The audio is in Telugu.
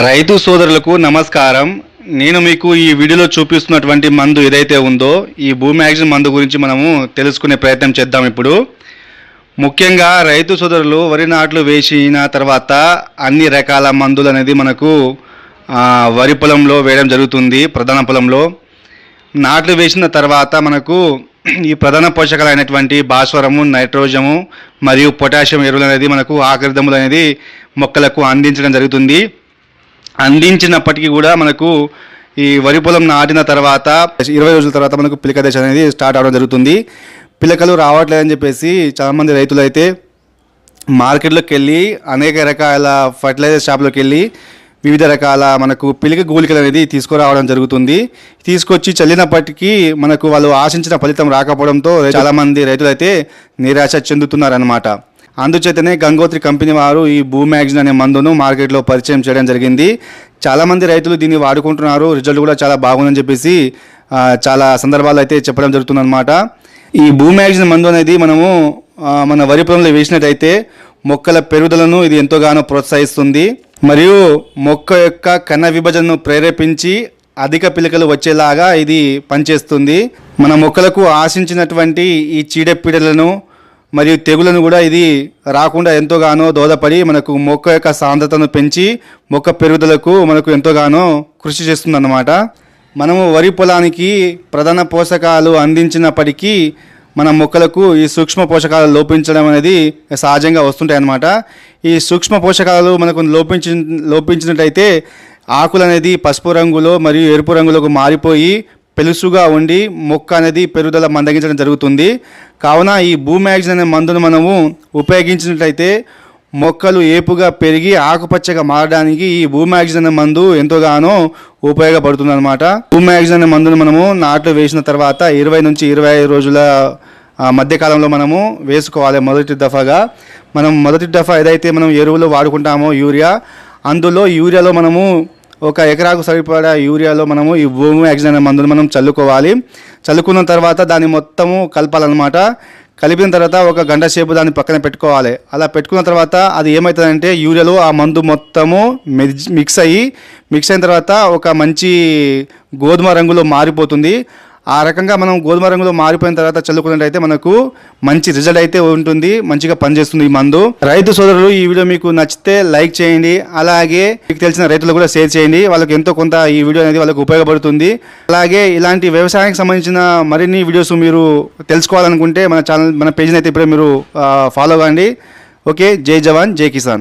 రైతు సోదరులకు నమస్కారం. నేను మీకు ఈ వీడియోలో చూపిస్తున్నటువంటి మందు ఏదైతే ఉందో ఈ భూమి యాక్షన్ మందు గురించి మనము తెలుసుకునే ప్రయత్నం చేద్దాం ఇప్పుడు. ముఖ్యంగా రైతు సోదరులు వరి నాట్లు వేసిన తర్వాత అన్ని రకాల మందులు అనేది మనకు వరి పొలంలో వేయడం జరుగుతుంది ప్రధాన పొలంలో. నాట్లు వేసిన తర్వాత మనకు ఈ ప్రధాన పోషకాలు అయినటువంటి భాస్వరము నైట్రోజము మరియు పొటాషియం ఎరువులు అనేది మనకు ఆకరిదములు అనేది మొక్కలకు అందించడం జరుగుతుంది. అందించినప్పటికీ కూడా మనకు ఈ వరి పొలం నాటిన తర్వాత ఇరవై రోజుల తర్వాత మనకు పిలక దశ అనేది స్టార్ట్ అవడం జరుగుతుంది. పిలకలు రావట్లేదని చెప్పేసి చాలామంది రైతులు అయితే మార్కెట్లోకి వెళ్ళి అనేక రకాల ఫర్టిలైజర్ షాప్లోకి వెళ్ళి వివిధ రకాల మనకు పిలిక గూలికలు అనేది తీసుకురావడం జరుగుతుంది. తీసుకొచ్చి చల్లినప్పటికీ మనకు వాళ్ళు ఆశించిన ఫలితం రాకపోవడంతో చాలామంది రైతులు అయితే నిరాశ చెందుతున్నారన్నమాట. అందుచేతనే గంగోత్రి కంపెనీ వారు ఈ భూ మ్యాగ్జిన్ అనే మందును మార్కెట్లో పరిచయం చేయడం జరిగింది. చాలామంది రైతులు దీన్ని వాడుకుంటున్నారు. రిజల్ట్ కూడా చాలా బాగుందని చెప్పేసి చాలా సందర్భాలు అయితే చెప్పడం జరుగుతుందన్నమాట. ఈ భూ మ్యాగ్జిన్ మందు అనేది మనము మన వరి పొలంలో వేసినట్టయితే మొక్కల పెరుగుదలను ఇది ఎంతోగానో ప్రోత్సహిస్తుంది. మరియు మొక్క యొక్క కణ విభజనను ప్రేరేపించి అధిక పిలకలు వచ్చేలాగా ఇది పనిచేస్తుంది. మన మొక్కలకు ఆశించినటువంటి ఈ చీడపీడలను మరియు తెగులను కూడా ఇది రాకుండా ఎంతోగానో దోదపడి మనకు మొక్క యొక్క సాంద్రతను పెంచి మొక్క పెరుగుదలకు మనకు ఎంతోగానో కృషి చేస్తుందన్నమాట. మనము వరి పొలానికి ప్రధాన పోషకాలు అందించినప్పటికీ మన మొక్కలకు ఈ సూక్ష్మ పోషకాలు లోపించడం అనేది సహజంగా వస్తుంటాయి అన్నమాట ఈ సూక్ష్మ పోషకాలు మనకు లోపించి లోపించినట్టయితే ఆకులు అనేది పసుపు రంగులో మరియు ఎరుపు రంగులోకి మారిపోయి పెలుసుగా ఉండి మొక్క అనేది పెరుగుదల మందగించడం జరుగుతుంది. కావున ఈ భూమ్యాగ్జిన్ అనే మందును మనము ఉపయోగించినట్లయితే మొక్కలు ఏపుగా పెరిగి ఆకుపచ్చగా మారడానికి ఈ భూమ్యాగ్జిన్ అనే మందు ఎంతోగానో ఉపయోగపడుతుంది అనమాట భూమ్యాగ్జిన్ అనే మందును మనము నాట్లు వేసిన తర్వాత ఇరవై నుంచి ఇరవై ఐదు రోజుల మధ్యకాలంలో మనము వేసుకోవాలి మొదటి దఫాగా. మనం మొదటి దఫా ఏదైతే మనం ఎరువులు వాడుకుంటామో యూరియా అందులో యూరియాలో మనము ఒక ఎకరాకు సరిపడా యూరియాలో మనము ఈ భూమి యాక్సిజన్ మందులు మనం చల్లుకోవాలి. చల్లుకున్న తర్వాత దాన్ని మొత్తము కలపాలన్నమాట. కలిపిన తర్వాత ఒక గంట సేపు దాన్ని పక్కన పెట్టుకోవాలి. అలా పెట్టుకున్న తర్వాత అది ఏమవుతుందంటే యూరియాలో ఆ మందు మొత్తము మిక్స్ అయ్యి మిక్స్ అయిన తర్వాత ఒక మంచి గోధుమ రంగులో మారిపోతుంది. ఆ రకంగా మనం గోధుమ రంగులో మారిపోయిన తర్వాత చల్లుకున్నట్టయితే మనకు మంచి రిజల్ట్ అయితే ఉంటుంది. మంచిగా పనిచేస్తుంది ఈ మందు. రైతు సోదరులు ఈ వీడియో మీకు నచ్చితే లైక్ చేయండి. అలాగే మీకు తెలిసిన రైతులు కూడా షేర్ చేయండి. వాళ్ళకి ఎంతో కొంత ఈ వీడియో అనేది వాళ్ళకి ఉపయోగపడుతుంది. అలాగే ఇలాంటి వ్యవసాయానికి సంబంధించిన మరిన్ని వీడియోస్ మీరు తెలుసుకోవాలనుకుంటే మన ఛానల్ మన పేజ్ని అయితే ఇప్పుడే మీరు ఫాలో కాండి. ఓకే జై జవాన్ జై కిసాన్.